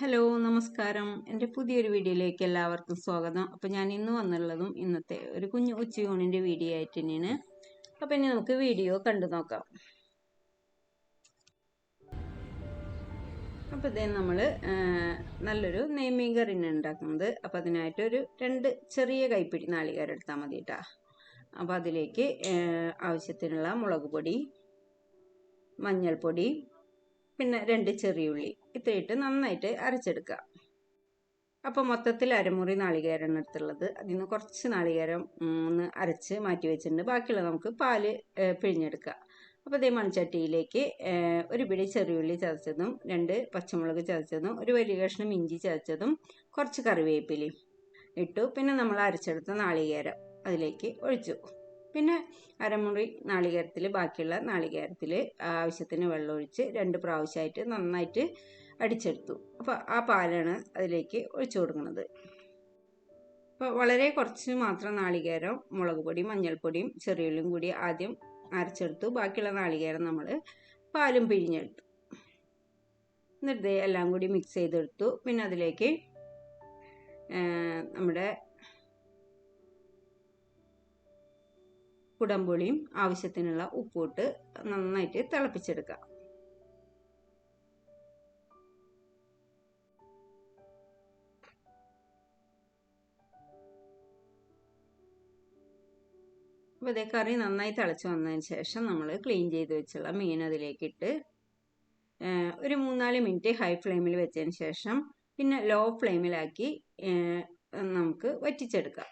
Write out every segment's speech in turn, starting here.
Hello നമസ്കാരം. എന്റെ പുതിയൊരു വീഡിയോയിലേക്ക് എല്ലാവർക്കും സ്വാഗതം. അപ്പോൾ ഞാൻ ഇന്ന് വന്നുള്ളതും ഇന്നത്തെ ഒരു കുഞ്ഞു ഉച്ചയൂണിന്റെ വീഡിയോ ആയിട്ട് തന്നെയാണ്. അപ്പോൾ ഇനി നമുക്ക് വീഡിയോ കണ്ടു നോക്കാം. അപ്പോൾ ഇതേ നമ്മൾ നല്ലൊരു നെയ്മീൻ കറിന് ഉണ്ടാക്കുന്നത്. അപ്പോൾ അതിനായിട്ട് ഒരു രണ്ട് ചെറിയ കൈപ്പിടി നാളികേരം എടുത്താൽ മതി കേട്ടോ. അപ്പോൾ അതിലേക്ക് ആവശ്യത്തിനുള്ള മുളക് പൊടി മഞ്ഞൾപ്പൊടി പിന്നെ രണ്ട് ചെറിയുള്ളി ഇത്രയിട്ട് നന്നായിട്ട് അരച്ചെടുക്കുക. അപ്പോൾ മൊത്തത്തിൽ അരമുറി നാളികേരമാണ് എടുത്തുള്ളത്. അതിൽ നിന്ന് കുറച്ച് നാളികേരം ഒന്ന് അരച്ച് മാറ്റി വെച്ചിട്ടുണ്ട്. ബാക്കിയുള്ള നമുക്ക് പാൽ പിഴിഞ്ഞെടുക്കുക. അപ്പോൾ ഇതേ മൺചട്ടിയിലേക്ക് ഒരു പിടി ചെറിയുള്ളി ചതച്ചതും രണ്ട് പച്ചമുളക് ചതച്ചതും ഒരു വലിയ കഷ്ണം ഇഞ്ചി ചതച്ചതും കുറച്ച് കറിവേപ്പിലയും ഇട്ടു. പിന്നെ നമ്മൾ അരച്ചെടുത്ത നാളികേരം അതിലേക്ക് ഒഴിച്ചു. പിന്നെ അരമുറി നാളികേരത്തിൽ ബാക്കിയുള്ള നാളികേരത്തിൽ ആവശ്യത്തിന് വെള്ളമൊഴിച്ച് രണ്ട് പ്രാവശ്യമായിട്ട് നന്നായിട്ട് അടിച്ചെടുത്തു. അപ്പോൾ ആ പാലാണ് അതിലേക്ക് ഒഴിച്ചു കൊടുക്കുന്നത്. അപ്പോൾ വളരെ കുറച്ച് മാത്രം നാളികേരം മുളക് പൊടിയും മഞ്ഞൾപ്പൊടിയും ചെറിയുള്ളിയും കൂടി ആദ്യം അരച്ചെടുത്തു. ബാക്കിയുള്ള നാളികേരം നമ്മൾ പാലും പിഴിഞ്ഞെടുത്തു. എന്നിട്ട് എല്ലാം കൂടി മിക്സ് ചെയ്തെടുത്തു. പിന്നെ അതിലേക്ക് നമ്മുടെ കുടംപുളിയും ആവശ്യത്തിനുള്ള ഉപ്പിട്ട് നന്നായിട്ട് തിളപ്പിച്ചെടുക്കുക. അപ്പോൾ ഇതേ കറി നന്നായി തിളച്ച് വന്നതിന് ശേഷം നമ്മൾ ക്ലീൻ ചെയ്ത് വെച്ചുള്ള മീൻ അതിലേക്കിട്ട് ഒരു മൂന്നാൽ മിനിറ്റ് ഹൈ ഫ്ലെയിമിൽ വെച്ചതിന് ശേഷം പിന്നെ ലോ ഫ്ലെയിമിലാക്കി നമുക്ക് വറ്റിച്ചെടുക്കാം.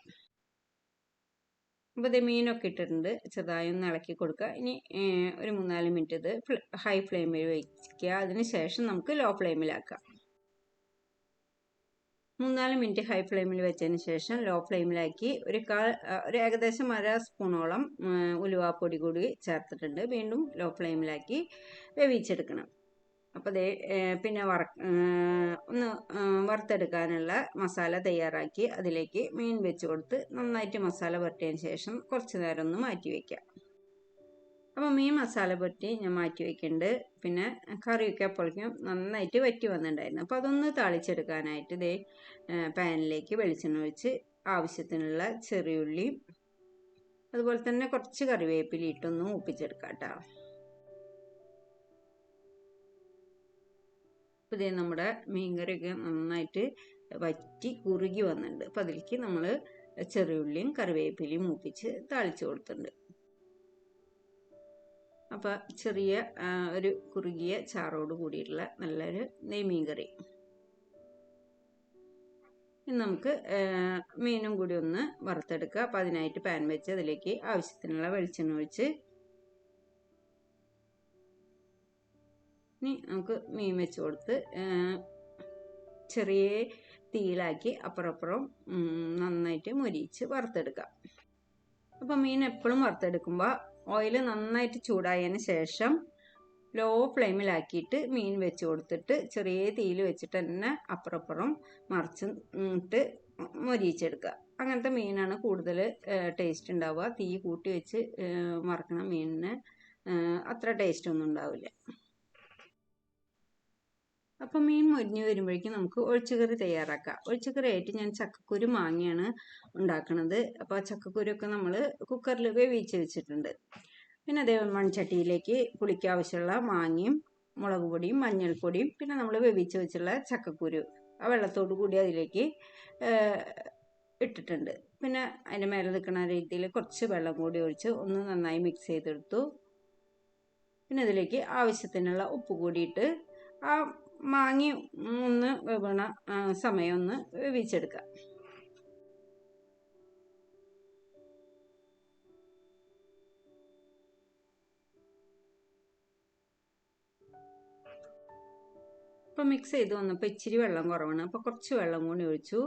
അപ്പോൾ ഇത് മീനൊക്കെ ഇട്ടിട്ടുണ്ട്. ചെറുതായി ഒന്ന് ഇളക്കി കൊടുക്കുക ഇനി ഒരു മൂന്നാൽ മിനിറ്റ് ഇത് ഹൈ ഫ്ലെയിമിൽ വയ്ക്കുക അതിന് ശേഷം നമുക്ക് ലോ ഫ്ലെയിമിലാക്കാം. മൂന്നാൽ മിനിറ്റ് ഹൈ ഫ്ലെയിമിൽ വെച്ചതിന് ശേഷം ലോ ഫ്ലെയിമിലാക്കി ഒരു കാൽ ഒരു ഏകദേശം അര സ്പൂണോളം ഉലുവാപ്പൊടി കൂടി ചേർത്തിട്ടുണ്ട്. വീണ്ടും ലോ ഫ്ലെയിമിലാക്കി വേവിച്ചെടുക്കണം. അപ്പോൾ ദേ പിന്നെ വറ ഒന്ന് വറുത്തെടുക്കാനുള്ള മസാല തയ്യാറാക്കി അതിലേക്ക് മീൻ വെച്ച് കൊടുത്ത് നന്നായിട്ട് മസാല പുരട്ടിയതിന് ശേഷം കുറച്ച് നേരം ഒന്ന് മാറ്റി വയ്ക്കാം അപ്പോൾ മീൻ മസാല പുരട്ടി ഞാൻ മാറ്റി വയ്ക്കുന്നുണ്ട് പിന്നെ കറിയൊക്കെ അപ്പോഴേക്കും നന്നായിട്ട് വറ്റി വന്നിട്ടുണ്ടായിരുന്നു. അപ്പോൾ അതൊന്ന് താളിച്ചെടുക്കാനായിട്ട് ദേ പാനിലേക്ക് വെളിച്ചെണ്ണ ഒഴിച്ച് ആവശ്യത്തിനുള്ള ചെറിയുള്ളി അതുപോലെ തന്നെ കുറച്ച് കറിവേപ്പില ഇട്ടൊന്ന് മൂപ്പിച്ചെടുക്കാം കേട്ടോ. അപ്പോൾ ഇതേ നമ്മുടെ മീൻകറിയൊക്കെ നന്നായിട്ട് വറ്റി കുറുകി വന്നിട്ടുണ്ട്. അപ്പോൾ അതിലേക്ക് നമ്മൾ ചെറിയുള്ളിയും കറിവേപ്പിലയും മൂപ്പിച്ച് താളിച്ച് കൊടുത്തിട്ടുണ്ട്. അപ്പോൾ ചെറിയ ഒരു കുറുകിയ ചാറോട് കൂടിയിട്ടുള്ള നല്ലൊരു നെയ്മീൻ കറി ഇനി നമുക്ക് മീനും കൂടി ഒന്ന് വറുത്തെടുക്കുക അപ്പോൾ അതിനായിട്ട് പാൻ വെച്ച് അതിലേക്ക് ആവശ്യത്തിനുള്ള വെളിച്ചെണ്ണ ഒഴിച്ച് ഇനി നമുക്ക് മീൻ വെച്ച് കൊടുത്ത് ചെറിയ തീയിലാക്കി അപ്പുറപ്പുറം നന്നായിട്ട് മൊരിയിച്ച് വറുത്തെടുക്കാം അപ്പോൾ മീൻ എപ്പോഴും വറുത്തെടുക്കുമ്പോൾ ഓയിൽ നന്നായിട്ട് ചൂടായതിന് ശേഷം ലോ ഫ്ലെയിമിലാക്കിയിട്ട് മീൻ വെച്ച് കൊടുത്തിട്ട് ചെറിയ തീയിൽ വെച്ചിട്ട് തന്നെ അപ്പുറപ്പുറം മറിച്ചിട്ട് മൊരിയിച്ചെടുക്കുക അങ്ങനത്തെ മീനാണ് കൂടുതൽ ടേസ്റ്റ് ഉണ്ടാവുക. തീ കൂട്ടി വെച്ച് മറക്കണ മീനിന് അത്ര ടേസ്റ്റ് ഒന്നും ഉണ്ടാവില്ല. അപ്പം മീൻ മുരിഞ്ഞ് വരുമ്പോഴേക്കും നമുക്ക് ഒഴിച്ചുകറി തയ്യാറാക്കാം. ഒഴിച്ചുകറി ആയിട്ട് ഞാൻ ചക്കക്കുരു മാങ്ങയാണ് ഉണ്ടാക്കുന്നത് അപ്പോൾ ആ ചക്കക്കുരൊക്കെ നമ്മൾ കുക്കറിൽ വേവിച്ച് വെച്ചിട്ടുണ്ട്. പിന്നെ അതേ മൺചട്ടിയിലേക്ക് പുളിക്ക് ആവശ്യമുള്ള മാങ്ങയും മുളക് പൊടിയും മഞ്ഞൾപ്പൊടിയും പിന്നെ നമ്മൾ വേവിച്ച് വെച്ചുള്ള ചക്കക്കുരു ആ വെള്ളത്തോടു കൂടി അതിലേക്ക് ഇട്ടിട്ടുണ്ട്. പിന്നെ അതിന്റെ മേലെ നിൽക്കുന്ന രീതിയിൽ കുറച്ച് വെള്ളം കൂടി ഒഴിച്ച് ഒന്ന് നന്നായി മിക്സ് ചെയ്തെടുത്തു. പിന്നെ ഇതിലേക്ക് ആവശ്യത്തിനുള്ള ഉപ്പ് കൂടിയിട്ട് ആ മാങ്ങി ഒന്ന് വേവണ സമയം ഒന്ന് വേവിച്ചെടുക്കുക അപ്പം മിക്സ് ചെയ്ത് വന്നപ്പോൾ ഇച്ചിരി വെള്ളം കുറവാണ്. അപ്പോൾ കുറച്ച് വെള്ളം കൂടി ഒഴിച്ചു.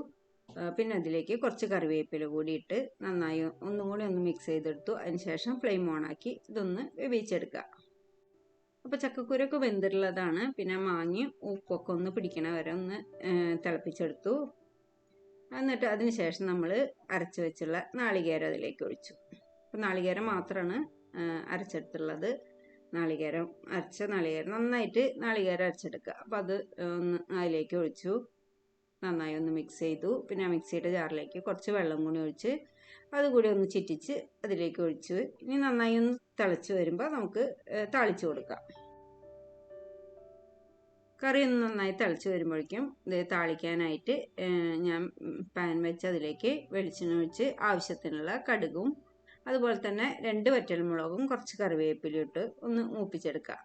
പിന്നെ അതിലേക്ക് കുറച്ച് കറിവേപ്പില കൂടി ഇട്ട് നന്നായി ഒന്നും കൂടി ഒന്ന് മിക്സ് ചെയ്തെടുത്തു അതിനുശേഷം ഫ്ലെയിം ഓണാക്കി ഇതൊന്ന് വേവിച്ചെടുക്കുക അപ്പോൾ ചക്കക്കുരൊക്കെ വെന്തിട്ടുള്ളതാണ്. പിന്നെ മാങ്ങി ഉപ്പൊക്കെ ഒന്ന് പിടിക്കണ വരെ ഒന്ന് തിളപ്പിച്ചെടുത്തു. എന്നിട്ട് അതിന് ശേഷം നമ്മൾ അരച്ച് വെച്ചുള്ള നാളികേരം അതിലേക്ക് ഒഴിച്ചു. അപ്പൊ നാളികേരം മാത്രമാണ് അരച്ചെടുത്തുള്ളത്. നാളികേരം അരച്ച നാളികേരം നന്നായിട്ട് നാളികേരം അരച്ചെടുക്കുക. അപ്പൊ അത് ഒന്ന് അതിലേക്ക് ഒഴിച്ചു. നന്നായി ഒന്ന് മിക്സ് ചെയ്തു. പിന്നെ ആ മിക്സിയുടെ ജാറിലേക്ക് കുറച്ച് വെള്ളം കൂടി ഒഴിച്ച് അതുകൂടി ഒന്ന് ചിറ്റിച്ച് അതിലേക്ക് ഒഴിച്ച് ഇനി നന്നായി ഒന്ന് തിളച്ച് വരുമ്പോൾ നമുക്ക് തളിച്ചു കൊടുക്കാം. കറി ഒന്ന് നന്നായി തിളച്ച് വരുമ്പോഴേക്കും ഇത് താളിക്കാനായിട്ട് ഞാൻ പാൻ വെച്ച് അതിലേക്ക് വെളിച്ചെണ്ണ ഒഴിച്ച് ആവശ്യത്തിനുള്ള കടുകും അതുപോലെ തന്നെ രണ്ട് വറ്റൽമുളകും കുറച്ച് കറിവേപ്പിലും ഇട്ട് ഒന്ന് മൂപ്പിച്ചെടുക്കുക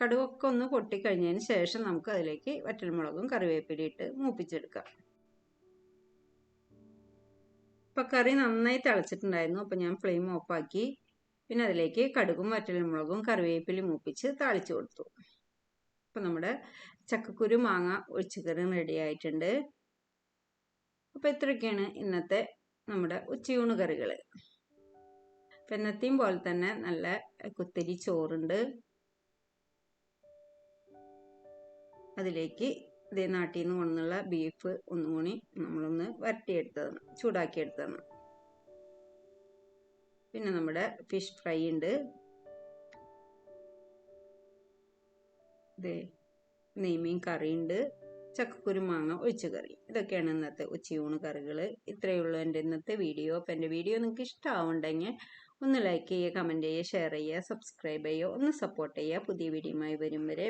കടുകൊക്കെ ഒന്ന് പൊട്ടിക്കഴിഞ്ഞതിന് ശേഷം നമുക്ക് അതിലേക്ക് വറ്റൽമുളകും കറിവേപ്പിലി ഇട്ട് മൂപ്പിച്ചെടുക്കാം. ഇപ്പം കറി നന്നായി തിളച്ചിട്ടുണ്ടായിരുന്നു. അപ്പം ഞാൻ ഫ്ലെയിം ഓഫാക്കി. പിന്നെ അതിലേക്ക് കടുകും വറ്റൽമുളകും കറിവേപ്പിലി മൂപ്പിച്ച് താളിച്ചു കൊടുത്തു. അപ്പം നമ്മുടെ ചക്കക്കുരു മാങ്ങ ഒഴിച്ചുകറി റെഡി ആയിട്ടുണ്ട്. അപ്പോൾ ഇത്രയൊക്കെയാണ് ഇന്നത്തെ നമ്മുടെ ഉച്ചയൂണ് കറികൾ അപ്പം എന്നത്തെയും പോലെ തന്നെ നല്ല കുത്തിരി ചോറുണ്ട്. അതിലേക്ക് ഇതേ നാട്ടിൽ നിന്ന് കൊണ്ടുള്ള ബീഫ് ഒന്നും കൂടി നമ്മളൊന്ന് വരട്ടിയെടുത്തതാണ് ചൂടാക്കിയെടുത്തതാണ്. പിന്നെ നമ്മുടെ ഫിഷ് ഫ്രൈ ഉണ്ട്. ഇതേ നെയ്മീൻ കറിയുണ്ട്. ചക്കക്കുരു മാങ്ങ ഒഴിച്ച കറി ഇതൊക്കെയാണ് ഇന്നത്തെ ഉച്ചയൂണ് കറികൾ ഇത്രയേ ഉള്ളൂ എന്റെ ഇന്നത്തെ വീഡിയോ. അപ്പം എന്റെ വീഡിയോ നിങ്ങൾക്ക് ഇഷ്ടമാവുണ്ടെങ്കിൽ ഒന്ന് ലൈക്ക് ചെയ്യുക കമന്റ് ചെയ്യുക ഷെയർ ചെയ്യുക സബ്സ്ക്രൈബ് ചെയ്യുക ഒന്ന് സപ്പോർട്ട് ചെയ്യുക. പുതിയ വീഡിയോയുമായി വരും വരെ.